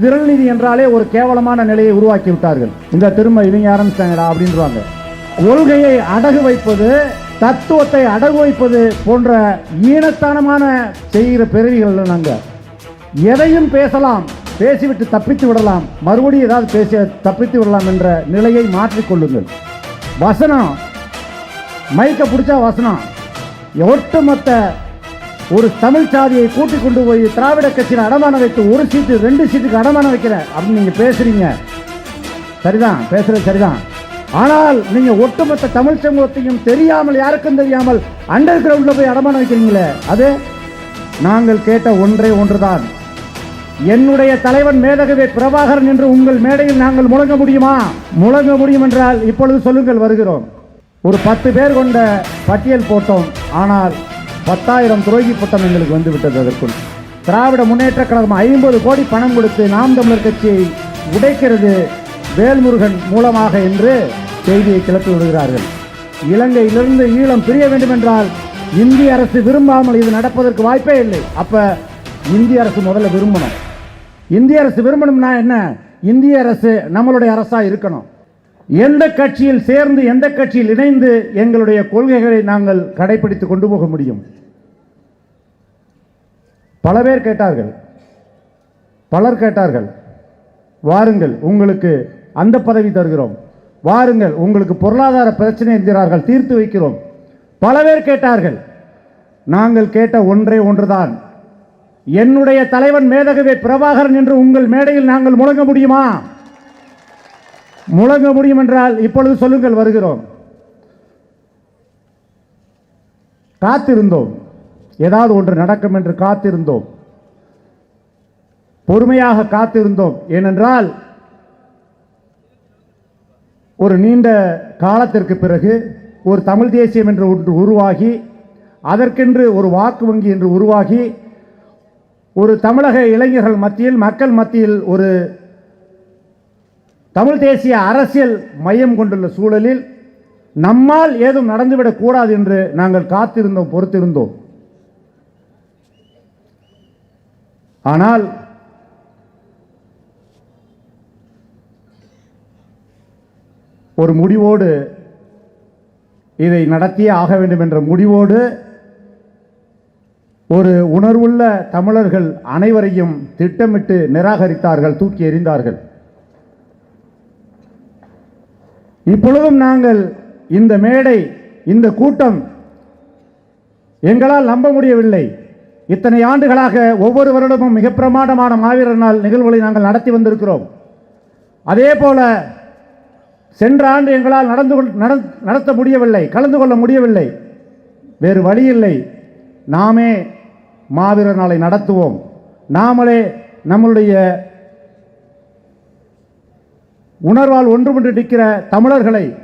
விரல்நிதி என்றாலே ஒரு கேவலமான நிலையை உருவாக்கி விட்டார்கள். இந்த திரும்ப இவங்க ஆரம்பிச்சாங்கடா அப்படின்றாங்க. கொள்கையை அடகு வைப்பது தத்துவத்தை அடகு வைப்பது போன்ற ஈனத்தனமான செய்கிற பிறவிகள் நாங்க எதையும் பேசலாம் பேசிவிட்டு தப்பித்து விடலாம். மறுபடியும் ஏதாவது பேச தப்பித்து விடலாம் என்ற நிலையை மாற்றிக்கொள்ளுங்கள் வசனம். மைக்க பிடிச்சா வசனம். ஒட்டுமொத்த ஒரு தமிழ் சாதியை கூட்டி கொண்டு போய் திராவிட கட்சியில் அடமானம் வைத்து ஒரு சீட்டு ரெண்டு சீட்டுக்கு அடமானம் வைக்கிற அப்படின்னு நீங்கள் பேசுறீங்க. சரிதான் பேசுறது சரிதான். ஆனால் நீங்கள் ஒட்டுமொத்த தமிழ் சமூகத்தையும் தெரியாமல் யாருக்கும் தெரியாமல் அண்டர் கிரவுண்டில் போய் அடமானம் வைக்கிறீங்களே. அது நாங்கள் கேட்ட ஒன்றே ஒன்றுதான். என்னுடைய தலைவன் மேதகவே பிரபாகரன் என்று உங்கள் மேடையில் நாங்கள் முழங்க முடியுமா? முழங்க முடியும் என்றால் இப்பொழுது சொல்லுங்கள் வருகிறோம். ஒரு பத்து பேர் கொண்ட பட்டியல் போட்டோம். ஆனால் பத்தாயிரம் துரோகி பட்டம் எங்களுக்கு வந்து விட்டது அதற்குள். திராவிட முன்னேற்ற கழகம் ஐம்பது கோடி பணம் கொடுத்து நாம் தமிழர் கட்சியை உடைக்கிறது வேல்முருகன் மூலமாக என்று செய்தியை கிளப்பி விடுகிறார்கள். இலங்கையிலிருந்து ஈழம் பிரிய வேண்டும் என்றால் இந்திய அரசு விரும்பாமல் இது நடப்பதற்கு வாய்ப்பே இல்லை. அப்ப இந்திய அரசு முதல்ல விரும்பணும். இந்திய அரசு விரும்பணும்னா என்ன? இந்திய அரசு நம்மளுடைய அரசா இருக்கணும். எந்த கட்சியில் சேர்ந்து எந்த கட்சியில் இணைந்து எங்களுடைய கொள்கைகளை நாங்கள் கடைபிடித்து கொண்டு போக முடியும்? பல பேர் கேட்டார்கள். பலர் கேட்டார்கள். வாருங்கள் உங்களுக்கு அந்த பதவி தருகிறோம். வாருங்கள் உங்களுக்கு பொருளாதார பிரச்சனை என்கிறார்கள் தீர்த்து வைக்கிறோம். பல பேர் கேட்டார்கள். நாங்கள் கேட்ட ஒன்றே ஒன்றுதான். என்னுடைய தலைவன் மேதகவே பிரபாகரன் என்று உங்கள் மேடையில் நாங்கள் முழங்க முடியுமா? முழங்க முடியும் என்றால் இப்பொழுது சொல்லுங்கள் வருகிறோம். காத்திருந்தோம். ஏதாவது ஒன்று நடக்கும் என்று காத்திருந்தோம். பொறுமையாக காத்திருந்தோம். ஏனென்றால் ஒரு நீண்ட காலத்திற்கு பிறகு ஒரு தமிழ் தேசியம் என்று ஒன்று உருவாகி அதற்கென்று ஒரு வாக்கு வங்கி என்று உருவாகி ஒரு தமிழக இளைஞர்கள் மத்தியில் மக்கள் மத்தியில் ஒரு தமிழ் தேசிய அரசியல் மையம் கொண்டுள்ள சூழலில் நம்மால் ஏதும் நடந்துவிடக் கூடாது என்று நாங்கள் காத்திருந்தோம் பொறுத்திருந்தோம். ஆனால் ஒரு முடிவோடு இதை நடத்தியே ஆக வேண்டும் என்ற முடிவோடு ஒரு உணர்வுள்ள தமிழர்கள் அனைவரையும் திட்டமிட்டு நிராகரித்தார்கள் தூக்கி எறிந்தார்கள். இப்பொழுதும் நாங்கள் இந்த மேடை இந்த கூட்டம் எங்களால் நம்ப முடியவில்லை. இத்தனை ஆண்டுகளாக ஒவ்வொரு வருடமும் மிக பிரமாண்டமான மாவீரர் நாள் நிகழ்வுகளை நாங்கள் நடத்தி வந்திருக்கிறோம். அதே போல சென்ற ஆண்டு எங்களால் நடந்து கொள்- நடத்த முடியவில்லை கலந்து கொள்ள முடியவில்லை. வேறு வழி இல்லை. நாமே மாவீரர் நாளை நடத்துவோம். நாமளே நம்மளுடைய உணர்வால் ஒன்றுபட்டு நிற்கிற தமிழர்களை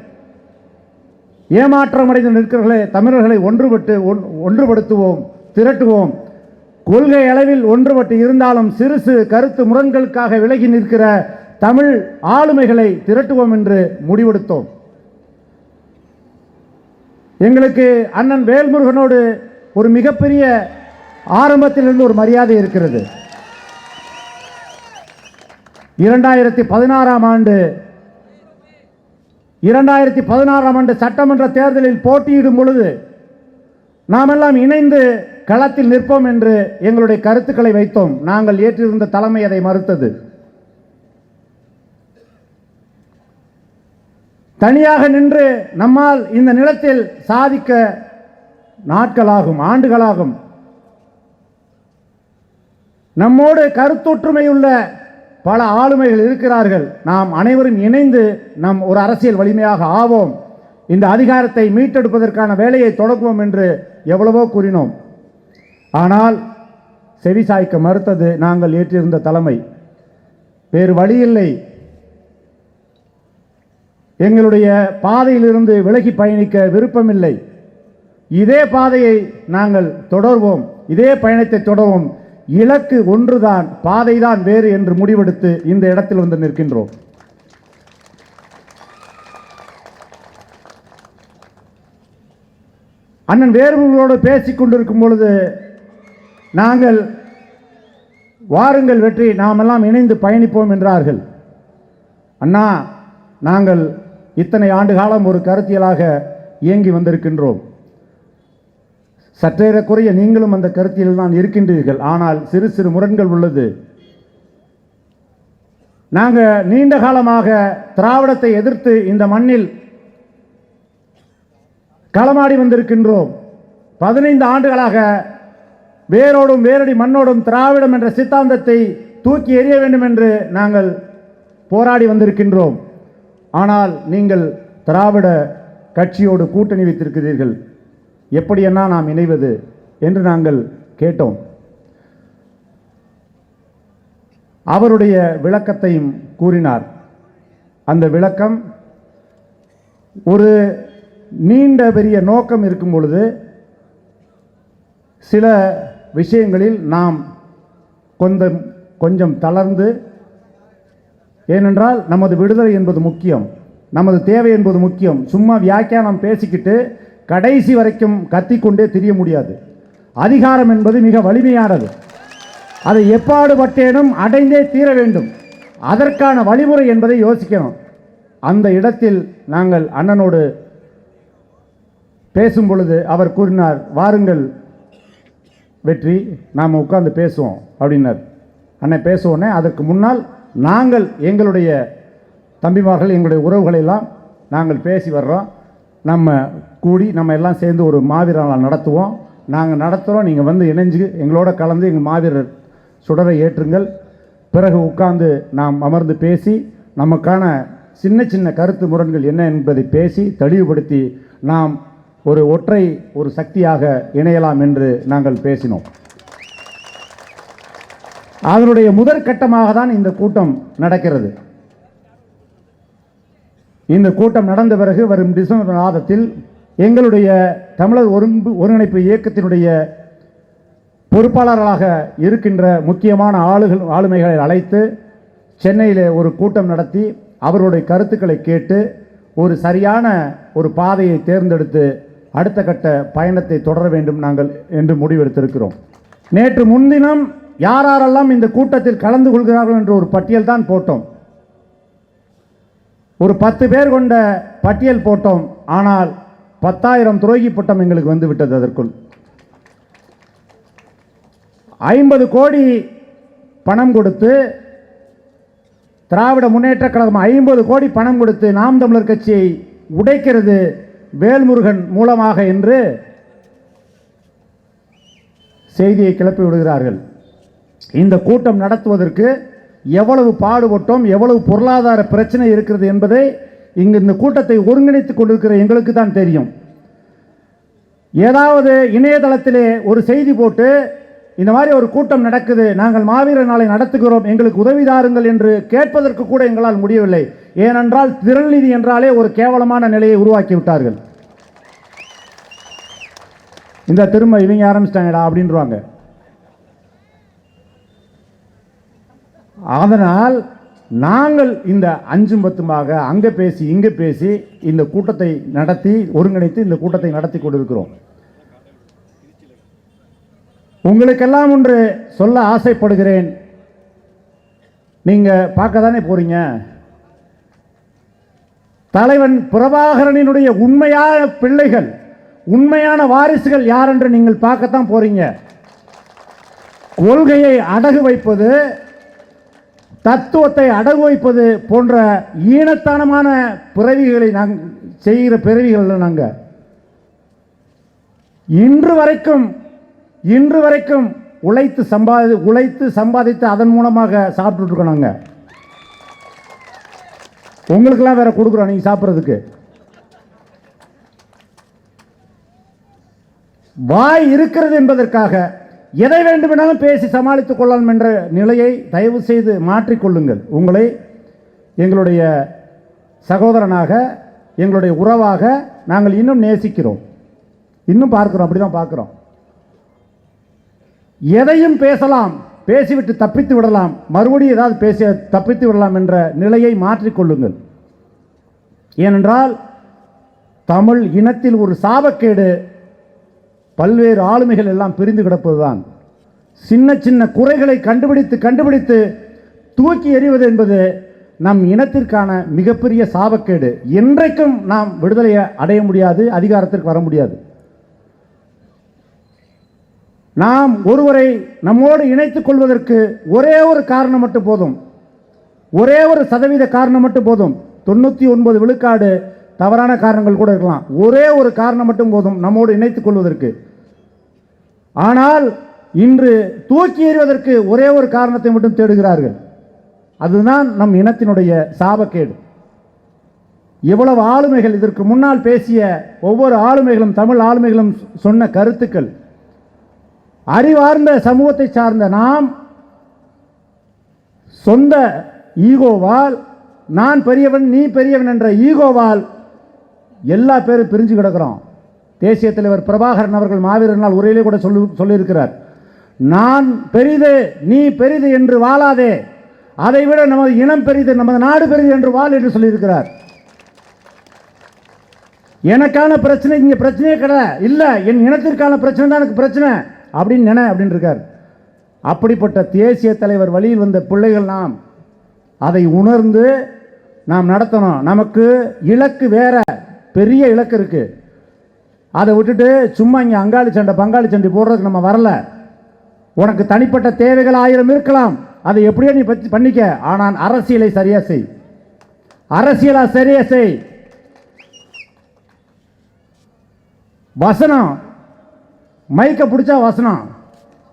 ஏமாற்றமடைந்து நிற்கிறவர்களை தமிழர்களை ஒன்றுபட்டு ஒன்- ஒன்றுபடுத்துவோம் திரட்டுவோம். கொள்கை அளவில் ஒன்றுபட்டு இருந்தாலும் சிறு சிறு கருத்து முரண்களுக்காக விலகி நிற்கிற தமிழ் ஆளுமைகளை திரட்டுவோம் என்று முடிவெடுத்தோம். எங்களுக்கு அண்ணன் வேல்முருகனோடு ஒரு மிகப்பெரிய ஆரம்பத்திலிருந்து ஒரு மரியாதை இருக்கிறது. இரண்டாயிரத்தி பதினாறாம் ஆண்டு இரண்டாயிரத்தி பதினாறாம் ஆண்டு சட்டமன்ற தேர்தலில் போட்டியிடும் பொழுது நாமெல்லாம் இணைந்து களத்தில் நிற்போம் என்று எங்களுடைய கருத்துக்களை வைத்தோம். நாங்கள் ஏற்றிருந்த தலைமை அதை மறுத்தது. தனியாக நின்று நம்மால் இந்த நிலத்தில் சாதிக்க நாட்களாகும் ஆண்டுகளாகும். நம்மோடு கருத்தொற்றுமையுள்ள பல ஆளுமைகள் இருக்கிறார்கள். நாம் அனைவரும் இணைந்து நம் ஒரு அரசியல் வலிமையாக ஆவோம். இந்த அதிகாரத்தை மீட்டெடுப்பதற்கான வேலையை தொடங்குவோம் என்று எவ்வளவோ கூறினோம். ஆனால் செவிசாய்க்க மறுத்தது நாங்கள் ஏற்றிருந்த தலைமை. வேறு வழியில்லை எங்களுடைய பாதையிலிருந்து விலகி பயணிக்க விருப்பமில்லை. இதே பாதையை நாங்கள் தொடர்வோம். இதே பயணத்தை தொடர்வோம். இலக்கு ஒன்றுதான் பாதைதான் வேறு என்று முடிவெடுத்து இந்த இடத்தில் வந்து நிற்கின்றோம். அண்ணன் வேறுகளோடு பேசிக் கொண்டிருக்கும் பொழுது நாங்கள் வாருங்கள் வெற்றி நாம் எல்லாம் இணைந்து பயணிப்போம் என்றார்கள். அண்ணா நாங்கள் இத்தனை ஆண்டு காலம் ஒரு கருத்தியலாக இயங்கி வந்திருக்கின்றோம். சற்றேறக்குறைய நீங்களும் அந்த கருத்தியில் தான் இருக்கின்றீர்கள். ஆனால் சிறு சிறு முரண்கள் உள்ளது. நாங்கள் நீண்ட காலமாக திராவிடத்தை எதிர்த்து இந்த மண்ணில் களமாடி வந்திருக்கின்றோம். பதினைந்து ஆண்டுகளாக வேரோடும் வேரடி மண்ணோடும் திராவிடம் என்ற சித்தாந்தத்தை தூக்கி எறிய வேண்டும் என்று நாங்கள் போராடி வந்திருக்கின்றோம். ஆனால் நீங்கள் திராவிட கட்சியோடு கூட்டணி வைத்திருக்கிறீர்கள். எப்படியெல்லாம் நாம் இணைவது என்று நாங்கள் கேட்டோம். அவருடைய விளக்கத்தையும் கூறினார். அந்த விளக்கம் ஒரு நீண்ட பெரிய நோக்கம் இருக்கும் பொழுது சில விஷயங்களில் நாம் கொஞ்சம் கொஞ்சம் தளர்ந்து ஏனென்றால் நமது விடுதலை என்பது முக்கியம் நமது தேவை என்பது முக்கியம். சும்மா வியாக்கியானம் பேசிக்கிட்டு கடைசி வரைக்கும் கத்திக்கொண்டே திரிய முடியாது. அதிகாரம் என்பது மிக வலிமையானது. அதை எப்பாடுபட்டேனும் அடைந்தே தீர வேண்டும். அதற்கான வழிமுறை என்பதை யோசிக்கணும். அந்த இடத்தில் நாங்கள் அண்ணனோடு பேசும் பொழுது அவர் கூறினார் வாருங்கள் வெற்றி நாம் உட்கார்ந்து பேசுவோம் அப்படின்னார். அண்ணன் பேசுவோன்னே அதற்கு முன்னால் நாங்கள் எங்களுடைய தம்பிமார்கள் எங்களுடைய உறவுகளெல்லாம் நாங்கள் பேசி வர்றோம். நம்ம கூடி நம்ம எல்லாம் சேர்ந்து ஒரு மாவீர நடத்துவோம். நாங்கள் நடத்துகிறோம் நீங்கள் வந்து இணைஞ்சு எங்களோட கலந்து எங்கள் மாவீரர் சுடரை ஏற்றுங்கள். பிறகு உட்கார்ந்து நாம் அமர்ந்து பேசி நமக்கான சின்ன சின்ன கருத்து முரண்கள் என்ன என்பதை பேசி தெளிவுபடுத்தி நாம் ஒரு ஒற்றை ஒரு சக்தியாக இணையலாம் என்று நாங்கள் பேசினோம். அதனுடைய முதற்கட்டமாக தான் இந்த கூட்டம் நடக்கிறது. இந்த கூட்டம் நடந்த பிறகு வரும் டிசம்பர் மாதத்தில் எங்களுடைய தமிழர் ஒருங்கு ஒருங்கிணைப்பு இயக்கத்தினுடைய பொறுப்பாளர்களாக இருக்கின்ற முக்கியமான ஆளுகள் ஆளுமைகளை அழைத்து சென்னையில் ஒரு கூட்டம் நடத்தி அவர்களுடைய கருத்துக்களை கேட்டு ஒரு சரியான ஒரு பாதையை தேர்ந்தெடுத்து அடுத்த கட்ட பயணத்தை தொடர வேண்டும் நாங்கள் என்று முடிவெடுத்திருக்கிறோம். நேற்று முன்தினம் யாரெல்லாம் இந்த கூட்டத்தில் கலந்து கொள்கிறார்கள் என்ற ஒரு பட்டியல் தான் போட்டோம். ஒரு பத்து பேர் கொண்ட பட்டியல் போட்டோம். ஆனால் பத்தாயிரம் துரோகி பட்டம் எங்களுக்கு வந்து விட்டது அதற்குள். ஐம்பது கோடி பணம் கொடுத்து திராவிட முன்னேற்ற கழகம் ஐம்பது கோடி பணம் கொடுத்து நாம் தமிழர் கட்சியை உடைக்கிறது வேல்முருகன் மூலமாக என்று செய்தியை கிளப்பி விடுகிறார்கள். இந்த கூட்டம் நடத்துவதற்கு எவ்வளவு பாடுபட்டோம் எவ்வளவு பொருளாதார பிரச்சனை இருக்கிறது என்பதை இங்கு இந்த கூட்டத்தை ஒருங்கிணைத்துக் கொண்டிருக்கிற எங்களுக்கு தான் தெரியும். ஏதாவது இணையதளத்திலே ஒரு செய்தி போட்டு இந்த மாதிரி ஒரு கூட்டம் நடக்குது நாங்கள் மாவீரர் நாளை நடத்துகிறோம் எங்களுக்கு உதவி தாருங்கள் என்று கேட்பதற்கு கூட எங்களால் முடியவில்லை. ஏனென்றால் திரள்நிதி என்றாலே ஒரு கேவலமான நிலையை உருவாக்கி விட்டார்கள். இந்த திரும்ப இவங்க ஆரம்பிச்சிட்டாங்கடா அப்படின்றாங்க அதனால் நாங்கள் இந்த அஞ்சும் பத்துமாக அங்கே பேசி இங்கே பேசி இந்த கூட்டத்தை நடத்தி ஒருங்கிணைத்து இந்த கூட்டத்தை நடத்தி கொண்டிருக்கிறோம். உங்களுக்கெல்லாம் ஒன்று சொல்ல ஆசைப்படுகிறேன். நீங்கள் பார்க்க தானே போகிறீங்க தலைவன் பிரபாகரனினுடைய உண்மையான பிள்ளைகள் உண்மையான வாரிசுகள் யார் என்று நீங்கள் பார்க்கத்தான் போகிறீங்க கொள்கையை அடகு வைப்பது தத்துவத்தை அடகு வைப்பது போன்ற ஈனத்தனமான பிறவிகளை நாங்கள் செய்கிற பிறவிகள் நாங்கள் இன்று வரைக்கும் இன்று வரைக்கும் உழைத்து சம்பாதி உழைத்து சம்பாதித்து அதன் மூலமாக சாப்பிட்டுட்டு நாங்கள் உங்களுக்கெல்லாம் வேற கொடுக்குறோம் நீங்கள் சாப்பிட்றதுக்கு. வாய் இருக்கிறது என்பதற்காக எதை வேண்டுமென்றாலும் பேசி சமாளித்துக் கொள்ளலாம் என்ற நிலையை தயவு செய்து மாற்றிக்கொள்ளுங்கள். உங்களை எங்களுடைய சகோதரனாக எங்களுடைய உறவாக நாங்கள் இன்னும் நேசிக்கிறோம். இன்னும் பார்க்கிறோம் அப்படிதான் பார்க்குறோம். எதையும் பேசலாம் பேசிவிட்டு தப்பித்து விடலாம் மறுபடியும் ஏதாவது பேச தப்பித்து விடலாம் என்ற நிலையை மாற்றிக்கொள்ளுங்கள். ஏனென்றால் தமிழ் இனத்தில் ஒரு சாபக்கேடு பல்வேறு ஆளுமைகள் எல்லாம் பிரிந்து கிடப்பதுதான். சின்ன சின்ன குறைகளை கண்டுபிடித்து கண்டுபிடித்து தூக்கி எறிவது என்பது நம் இனத்திற்கான மிகப்பெரிய சாபக்கேடு. என்றைக்கும் நாம் விடுதலையை அடைய முடியாது அதிகாரத்திற்கு வர முடியாது. நாம் ஒருவரை நம்மோடு இணைத்துக் கொள்வதற்கு ஒரே ஒரு காரணம் மட்டும் போதும். ஒரே ஒரு சதவீத காரணம் மட்டும் போதும். தொண்ணூற்றி ஒன்பது விழுக்காடு தவறான காரணங்கள் கூட இருக்கலாம். ஒரே ஒரு காரணம் மட்டும் போதும் நம்மோடு இணைத்துக் கொள்வதற்கு. ஆனால் இன்று தூக்கி எறிவதற்கு ஒரே ஒரு காரணத்தை மட்டும் தேடுகிறார்கள். அதுதான் நம் இனத்தினுடைய சாபக்கேடு. எவ்வளவு ஆளுமைகள் இதற்கு முன்னால் பேசிய ஒவ்வொரு ஆளுமைகளும் தமிழ் ஆளுமைகளும் சொன்ன கருத்துக்கள். அறிவார்ந்த சமூகத்தை சார்ந்த நாம் சொந்த ஈகோவால் நான் பெரியவன் நீ பெரியவன் என்ற ஈகோவால் எல்லா பேரும் பிரிஞ்சு கிடக்கிறோம். தேசிய தலைவர் பிரபாகரன் அவர்கள் மாவீரர் நாள் உரையிலே கூட சொல்லி சொல்லியிருக்கிறார். நான் பெரிது நீ பெரிது என்று வாழாதே. அதைவிட நமது இனம் பெரிது நமது நாடு பெரிது என்று வாழ் என்று சொல்லியிருக்கிறார். எனக்கான பிரச்சனை இங்கே பிரச்சனையே கிடையாது இல்லை என் இனத்திற்கான பிரச்சனை தான் எனக்கு பிரச்சனை அப்படின்னு நினை அப்படின்னு இருக்கார். அப்படிப்பட்ட தேசிய தலைவர் வழியில் வந்த பிள்ளைகள் நாம் அதை உணர்ந்து நாம் நடத்தணும். நமக்கு இலக்கு வேற. பெரிய இலக்கு இருக்கு. அதை விட்டுட்டு சும்மா இங்கே அங்காளி சண்டை பங்காளி சண்டை போடுறதுக்கு நம்ம வரல. உனக்கு தனிப்பட்ட தேவைகள் ஆயிரம் இருக்கலாம். அதை எப்படியோ நீ பற்றி பண்ணிக்க. ஆனால் அரசியலை சரியா செய். அரசியலா சரியா செய். வசனம். மைக்க பிடிச்சா வசனம்.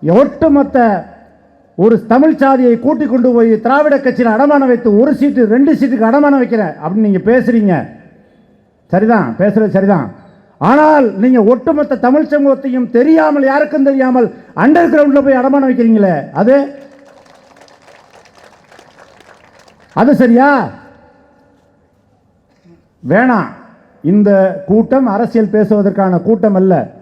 ஒட்டுமொத்த ஒரு தமிழ் சாதியை கூட்டி கொண்டு போய் திராவிட கட்சியில் அடமானம் வைத்து ஒரு சீட்டு ரெண்டு சீட்டுக்கு அடமானம் வைக்கிறேன் அப்படின்னு நீங்கள் பேசுகிறீங்க சரிதான் பேசுறது சரிதான். ஆனால் நீங்க ஒட்டுமொத்த தமிழ் சமூகத்தையும் தெரியாமல் யாருக்கும் தெரியாமல் அண்டர் கிரவுண்ட்ல போய் அடமானம் வைக்கிறீங்களே அது? அது சரியா? வேணாம். இந்த கூட்டம் அரசியல் பேசுவதற்கான கூட்டம் அல்ல.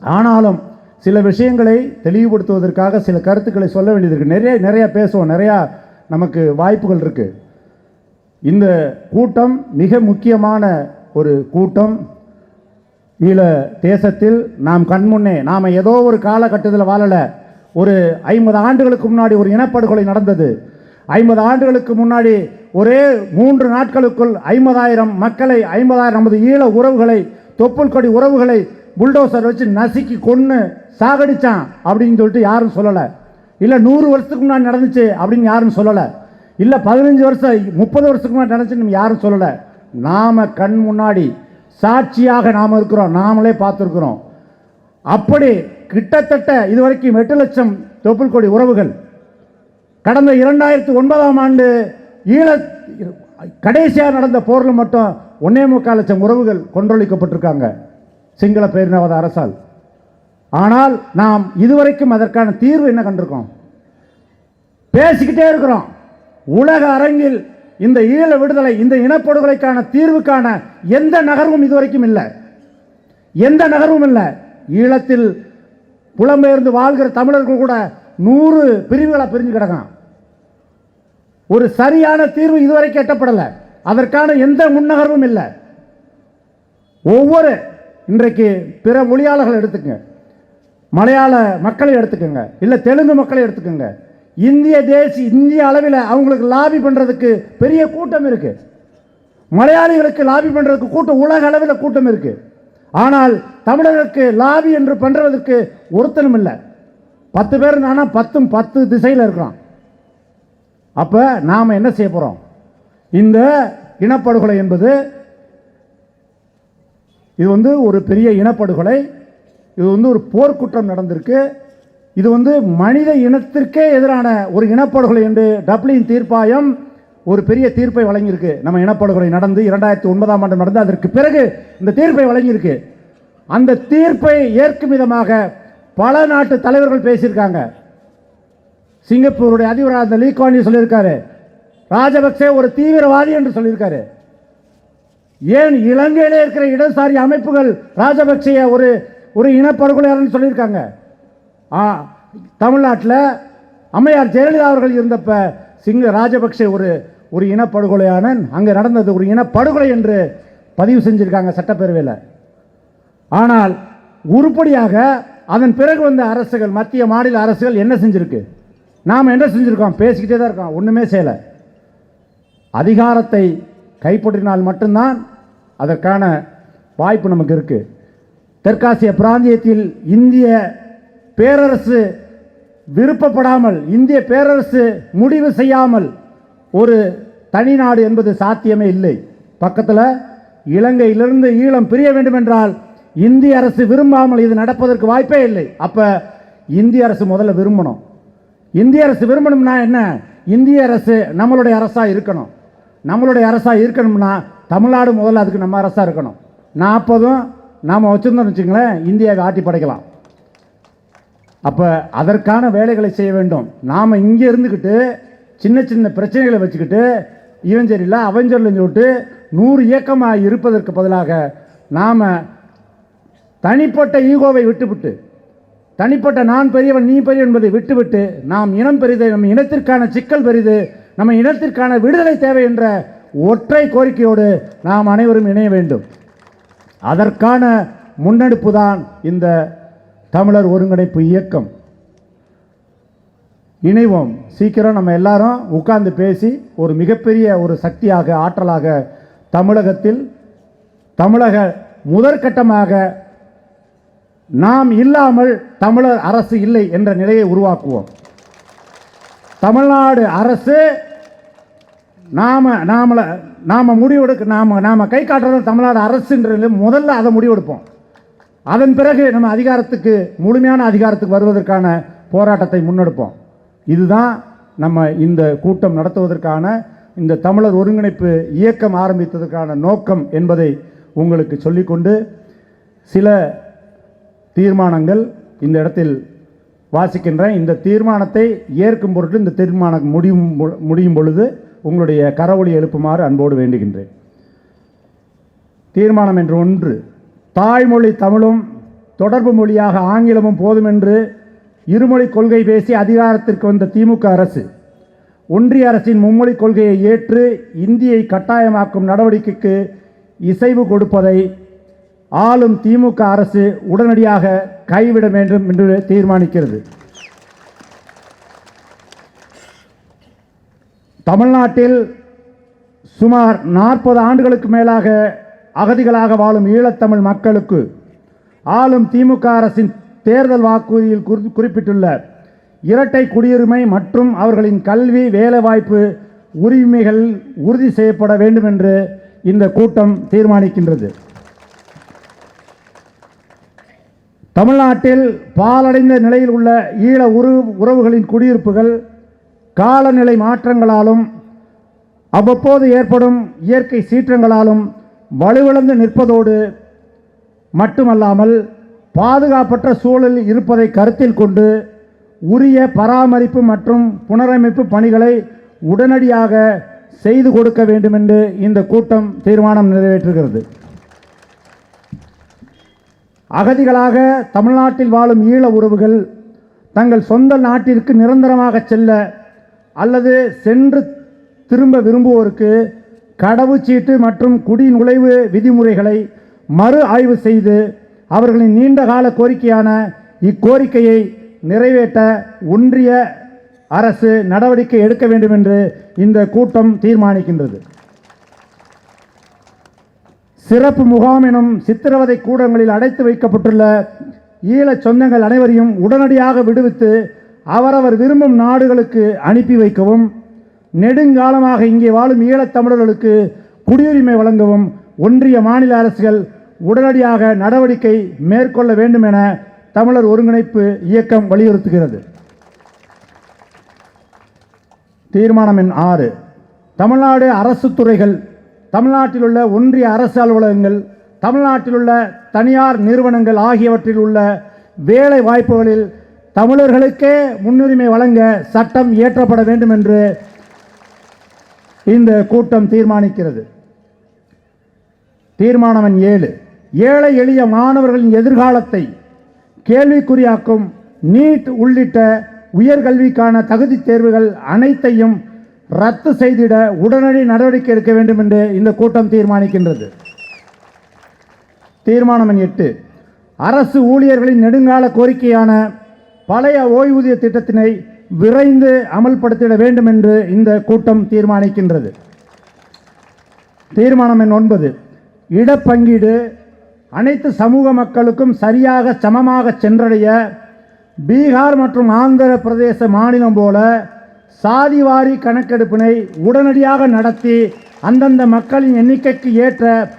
ஆனாலும் சில விஷயங்களை தெளிவுபடுத்துவதற்காக சில கருத்துக்களை சொல்ல வேண்டியது இருக்குது நிறைய நிறைய பேசுவோம். நிறையா நமக்கு வாய்ப்புகள் இருக்குது இந்த கூட்டம் மிக முக்கியமான ஒரு கூட்டம் ஈழ தேசத்தில் நாம் கண்முன்னே நாம் ஏதோ ஒரு காலகட்டத்தில் வாழலை. ஒரு ஐம்பது ஆண்டுகளுக்கு முன்னாடி ஒரு இனப்படுகொலை நடந்தது. ஐம்பது ஆண்டுகளுக்கு முன்னாடி ஒரே மூன்று நாட்களுக்குள் ஐம்பதாயிரம் மக்களை ஐம்பதாயிரம் நமது ஈழ உறவுகளை தொப்புள் கொடி உறவுகளை புல்டோசர் வச்சு நசுக்கி கொன்று சாகடிச்சான் அப்படின்னு சொல்லிட்டு யாரும் சொல்லலை. இல்லை நூறு வருஷத்துக்கு முன்னாடி நடந்துச்சு அப்படின்னு யாரும் சொல்லலை. இல்லை பதினஞ்சு வருஷம் முப்பது வருஷத்துக்கு முன்னாடி நடந்துச்சுன்னு யாரும் சொல்லலை. நாம கண் முன்னாடி சாட்சியாக நாம் இருக்கிறோம். நாமளே பார்த்துருக்குறோம். அப்படி கிட்டத்தட்ட இதுவரைக்கும் எட்டு லட்சம் தொப்புள் கொடி உறவுகள். கடந்த இரண்டாயிரத்தி ஒன்பதாம் ஆண்டு ஈழ கடைசியாக நடந்த போரில் மட்டும் ஒன்னே முக்கால் லட்சம் உறவுகள் கொன்றொழிக்கப்பட்டிருக்காங்க. சிங்கள பேரினவாத அரசால். ஆனால் நாம் இதுவரைக்கும் அதற்கான தீர்வு என்ன கண்டிருக்கோம்? பேசிக்கிட்டே இருக்கிறோம். உலக அரங்கில் இந்த ஈழ விடுதலை இந்த இனப்படுகொலைக்கான தீர்வுக்கான எந்த நகர்வும் இதுவரைக்கும் இல்லை. எந்த நகர்வும் இல்லை. ஈழத்தில் புலம்பெயர்ந்து வாழ்கிற தமிழர்கள் கூட நூறு பிரிவுகளை பிரிஞ்சு கிடக்கும் ஒரு சரியான தீர்வு இதுவரைக்கும் எட்டப்படலை அதற்கான எந்த முன்னகர்வும் இல்லை. ஒவ்வொரு இன்றைக்கு பிற மொழியாளர்கள் எடுத்துக்கங்க. மலையாள மக்களை எடுத்துக்கோங்க. இல்லை தெலுங்கு மக்களை எடுத்துக்கோங்க. இந்திய தேசி இந்திய அளவில் அவங்களுக்கு லாபி பண்ணுறதுக்கு பெரிய கூட்டம் இருக்குது மலையாளிகளுக்கு லாபி பண்ணுறதுக்கு கூட்டம் உலக அளவில் கூட்டம் இருக்குது ஆனால் தமிழர்களுக்கு லாபி என்று பண்ணுறதுக்கு ஒருத்தனும் இல்லை. பத்து பேர் ஆனால் பத்தும் பத்து திசையில் இருக்கிறோம் அப்போ நாம் என்ன செய்ய போகிறோம் இந்த இனப்படுகொலை என்பது இது வந்து ஒரு பெரிய இனப்படுகொலை. இது வந்து ஒரு போர்க்குற்றம் நடந்திருக்கு. இது வந்து மனித இனத்திற்கே எதிரான ஒரு இனப்படுகொலை என்று டப்ளின் தீர்ப்பாயம் ஒரு பெரிய தீர்ப்பை வழங்கியிருக்கு. நம்ம இனப்படுகொலை நடந்து இரண்டாயிரத்தி ஒன்பதாம் ஆண்டு நடந்து அதற்கு பிறகு இந்த தீர்ப்பை வழங்கியிருக்கு. அந்த தீர்ப்பை ஏற்கும் விதமாக பல நாட்டு தலைவர்கள் பேசியிருக்காங்க. சிங்கப்பூருடைய அதிபராக அந்த லீக்வானி சொல்லியிருக்காரு. ராஜபக்சே ஒரு தீவிரவாதி என்று சொல்லியிருக்காரு. ஏன் இலங்கையிலே இருக்கிற இடதுசாரி அமைப்புகள் ராஜபக்சேய ஒரு ஒரு இனப்படுகொலையாளர்னு சொல்லியிருக்காங்க? தமிழ்நாட்டில் அம்மையார் ஜெயலலிதா அவர்கள் இருந்தப்ப சிங்க ராஜபக்சே ஒரு ஒரு இனப்படுகொலையான அங்கே நடந்தது ஒரு இனப்படுகொலை என்று பதிவு செஞ்சுருக்காங்க சட்டப்பேரவையில். ஆனால் உருப்படியாக அதன் பிறகு வந்த அரசுகள் மத்திய மாநில அரசுகள் என்ன செஞ்சுருக்கு? நாம் என்ன செஞ்சுருக்கோம்? பேசிக்கிட்டே தான் இருக்கோம். ஒன்றுமே செய்யலை. அதிகாரத்தை கைப்பற்றினால் மட்டும்தான் அதற்கான வாய்ப்பு நமக்கு இருக்குது தெற்காசிய பிராந்தியத்தில் இந்திய பேரரசு விருப்பப்படாமல் இந்திய பேரரசு முடிவு செய்யாமல் ஒரு தனி நாடு என்பது சாத்தியமே இல்லை. பக்கத்தில் இலங்கையிலிருந்து ஈழம் பிரிய வேண்டுமென்றால் இந்திய அரசு விரும்பாமல் இது நடப்பதற்கு வாய்ப்பே இல்லை. அப்போ இந்திய அரசு முதல்ல விரும்பணும். இந்திய அரசு விரும்பணும்னா என்ன? இந்திய அரசு நம்மளுடைய அரசாக இருக்கணும். நம்மளுடைய அரசாக இருக்கணும்னா தமிழ்நாடு முதல்ல அதுக்கு நம்ம அரசாக இருக்கணும். நாற்பதும் நாம் வச்சுருந்தோம்னு வச்சுங்களேன் இந்தியாவை ஆட்டி படைக்கலாம் அப்போ அதற்கான வேலைகளை செய்ய வேண்டும். நாம் இங்கே இருந்துக்கிட்டு சின்ன சின்ன பிரச்சனைகளை வச்சுக்கிட்டு இவன் சரியில்லை அவன் சரியில்லைன்னு சொல்லிட்டு நூறு இயக்கமாக இருப்பதற்கு பதிலாக நாம் தனிப்பட்ட ஈகோவை விட்டுவிட்டு தனிப்பட்ட நான் பெரியவன் நீ பெரியவன் என்பதை விட்டுவிட்டு நாம் இனம் பெரிது நம்ம இனத்திற்கான சிக்கல் பெரிது நம்ம இனத்திற்கான விடுதலை தேவை என்ற ஒற்றை கோரிக்கையோடு நாம் அனைவரும் இணைய வேண்டும். அதற்கான முன்னெடுப்பு தான் இந்த தமிழர் ஒருங்கிணைப்பு இயக்கம். இணைவோம். சீக்கிரம் நம்ம எல்லாரும் உட்கார்ந்து பேசி ஒரு மிகப்பெரிய ஒரு சக்தியாக ஆற்றலாக தமிழகத்தில் தமிழக முதற்கட்டமாக நாம் இல்லாமல் தமிழர் அரசு இல்லை என்ற நிலையை உருவாக்குவோம். தமிழ்நாடு அரசு நாம நாமளை நாம் முடிவெடுக்க நாம் நாம் கை காட்டுறது தமிழ்நாடு அரசுன்றது முதல்ல அதை முடிவெடுப்போம். அதன் பிறகு நம்ம அதிகாரத்துக்கு முழுமையான அதிகாரத்துக்கு வருவதற்கான போராட்டத்தை முன்னெடுப்போம். இதுதான் நம்ம இந்த கூட்டம் நடத்துவதற்கான இந்த தமிழர் ஒருங்கிணைப்பு இயக்கம் ஆரம்பித்ததற்கான நோக்கம் என்பதை உங்களுக்கு சொல்லிக்கொண்டு சில தீர்மானங்கள் இந்த இடத்தில் வாசிக்கின்றேன். இந்த தீர்மானத்தை ஏற்கும் பொருட்டு இந்த தீர்மானம் முடியும் முடியும் பொழுது உங்களுடைய கரவொலி எழுப்புமாறு அன்போடு வேண்டுகின்றேன். தீர்மானம் என்று ஒன்று தாய்மொழி தமிழும் தொடர்பு மொழியாக ஆங்கிலமும் போதுமென்று இருமொழி கொள்கை பேசி அதிகாரத்திற்கு வந்த திமுக அரசு ஒன்றிய அரசின் மும்மொழி கொள்கையை ஏற்று இந்தியை கட்டாயமாக்கும் நடவடிக்கைக்கு இசைவு கொடுப்பதை ஆளும் திமுக அரசு உடனடியாக கைவிட வேண்டும் என்று தீர்மானிக்கிறது. தமிழ்நாட்டில் சுமார் நாற்பது ஆண்டுகளுக்கு மேலாக அகதிகளாக வாழும் ஈழத்தமிழ் மக்களுக்கு ஆளும் திமுக அரசின் தேர்தல் வாக்குறுதியில் குறி- குறிப்பிட்டுள்ள இரட்டை குடியுரிமை மற்றும் அவர்களின் கல்வி வேலைவாய்ப்பு உரிமைகள் உறுதி செய்யப்பட வேண்டும் என்று இந்த கூட்டம் தீர்மானிக்கின்றது. தமிழ்நாட்டில் பாலடைந்த நிலையில் உள்ள ஈழ உரு உறவுகளின் குடியிருப்புகள் காலநிலை மாற்றங்களாலும் அவ்வப்போது ஏற்படும் இயற்கை சீற்றங்களாலும் வலுவிழந்து நிற்பதோடு மட்டுமல்லாமல் பாதுகாப்பற்ற சூழலில் இருப்பதை கருத்தில் கொண்டு உரிய பராமரிப்பு மற்றும் புனரமைப்பு பணிகளை உடனடியாக செய்து கொடுக்க வேண்டும் என்று இந்த கூட்டம் தீர்மானம் நிறைவேற்றுகிறது. அகதிகளாக தமிழ்நாட்டில் வாழும் ஈழ உறவுகள் தங்கள் சொந்த நாட்டிற்கு நிரந்தரமாக செல்ல அல்லது சென்று திரும்ப விரும்புவோருக்கு கடவுச்சீட்டு மற்றும் குடிநுழைவு விதிமுறைகளை மறு ஆய்வு செய்து அவர்களின் நீண்டகால கோரிக்கையான இக்கோரிக்கையை நிறைவேற்ற ஒன்றிய அரசு நடவடிக்கை எடுக்க வேண்டும் என்று இந்த கூட்டம் தீர்மானிக்கின்றது. சிறப்பு முகாம் எனும் சித்திரவதை கூடங்களில் அடைத்து வைக்கப்பட்டுள்ள ஈழச் சொந்தங்கள் அனைவரையும் உடனடியாக விடுவித்து அவரவர் விரும்பும் நாடுகளுக்கு அனுப்பி வைக்கவும் நெடுங்காலமாக இங்கே வாழும் ஈழத்தமிழர்களுக்கு குடியுரிமை வழங்கவும் ஒன்றிய மாநில அரசுகள் உடனடியாக நடவடிக்கை மேற்கொள்ள வேண்டும் என தமிழர் ஒருங்கிணைப்பு இயக்கம் வலியுறுத்துகிறது. தீர்மானம் எண் ஆறு. தமிழ்நாடு அரசு துறைகள் தமிழ்நாட்டில் உள்ள ஒன்றிய அரசு அலுவலகங்கள் தமிழ்நாட்டில் உள்ள தனியார் நிறுவனங்கள் ஆகியவற்றில் உள்ள வேலை வாய்ப்புகளில் தமிழர்களுக்கே முன்னுரிமை வழங்க சட்டம் இயற்றப்பட வேண்டும் என்று இந்த கூட்டம் தீர்மானிக்கிறது. தீர்மானமன் ஏழு. ஏழை எளிய மாணவர்களின் எதிர்காலத்தை கேள்விக்குறியாக்கும் நீட் உள்ளிட்ட உயர்கல்விக்கான தகுதி தேர்வுகள் அனைத்தையும் ரத்து செய்திட உடனடி நடவடிக்கை எடுக்க வேண்டும் என்று இந்த கூட்டம் தீர்மானிக்கின்றது. தீர்மானம் எட்டு. அரசு ஊழியர்களின் நெடுங்கால கோரிக்கையான பழைய ஓய்வூதிய திட்டத்தினை விரைந்து அமல்படுத்திட வேண்டும் என்று இந்த கூட்டம் தீர்மானிக்கின்றது. தீர்மானம் எண் ஒன்பது. இடப்பங்கீடு அனைத்து சமூக மக்களுக்கும் சரியாக சமமாக சென்றடைய பீகார் மற்றும் ஆந்திர பிரதேச மாநிலம் போல சாதிவாரி கணக்கெடுப்பினை உடனடியாக நடத்தி அந்தந்த மக்களின் எண்ணிக்கைக்கு ஏற்ற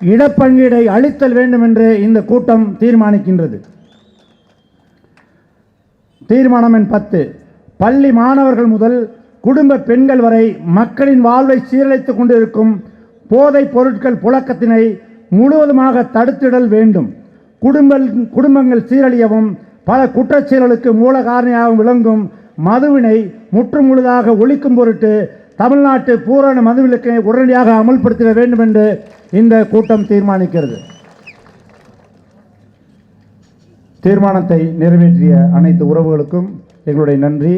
இடப்பங்கீடை அளித்தல் வேண்டும் என்று இந்த கூட்டம் தீர்மானிக்கின்றது. தீர்மானம் எண் பத்து. பள்ளி மாணவர்கள் முதல் குடும்ப பெண்கள் வரை மக்களின் வாழ்வை சீரழித்துக் கொண்டிருக்கும் போதைப் பொருட்கள் புழக்கத்தினை முழுவதுமாக தடுத்திடல் வேண்டும். குடும்ப குடும்பங்கள் சீரழியவும் பல குற்றச்செயல்களுக்கு மூல காரணியாகவும் விளங்கும் மதுவினை முற்றுமுழுதாக ஒழிக்கும் பொருட்டு தமிழ்நாட்டு பூரண மதுவிலக்கை உடனடியாக அமல்படுத்திட வேண்டும் என்று இந்த கூட்டம் தீர்மானிக்கிறது. தீர்மானத்தை நிறைவேற்றிய அனைத்து உறவுகளுக்கும் எங்களுடைய நன்றி.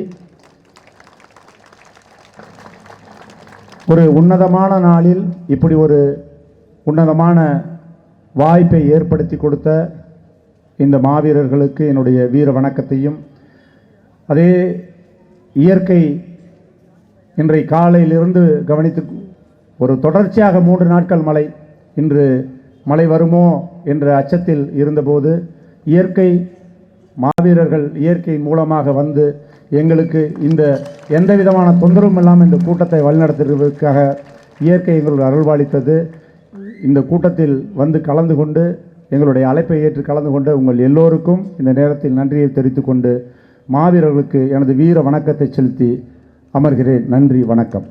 ஒரு உன்னதமான நாளில் இப்படி ஒரு உன்னதமான வாய்ப்பை ஏற்படுத்தி கொடுத்த இந்த மாவீரர்களுக்கு என்னுடைய வீர வணக்கத்தையும் அதே இயற்கை இன்றை காலையிலிருந்து கவனித்து ஒரு தொடர்ச்சியாக மூன்று நாட்கள் மழை இன்று மழை வருமோ என்ற அச்சத்தில் இருந்தபோது இயற்கை மாவீரர்கள் இயற்கையின் மூலமாக வந்து எங்களுக்கு இந்த எந்த விதமான தொந்தரவும் இல்லாமல் இந்த கூட்டத்தை வழிநடத்துவதற்காக இயற்கை எங்களுக்கு அருள்வாளித்தது இந்த கூட்டத்தில் வந்து கலந்து கொண்டு எங்களுடைய அழைப்பை ஏற்று கலந்து கொண்ட உங்கள் எல்லோருக்கும் இந்த நேரத்தில் நன்றியை தெரிவித்துக் கொண்டு மாவீரர்களுக்கு எனது வீர வணக்கத்தை செலுத்தி அமர்கிறேன். நன்றி வணக்கம்.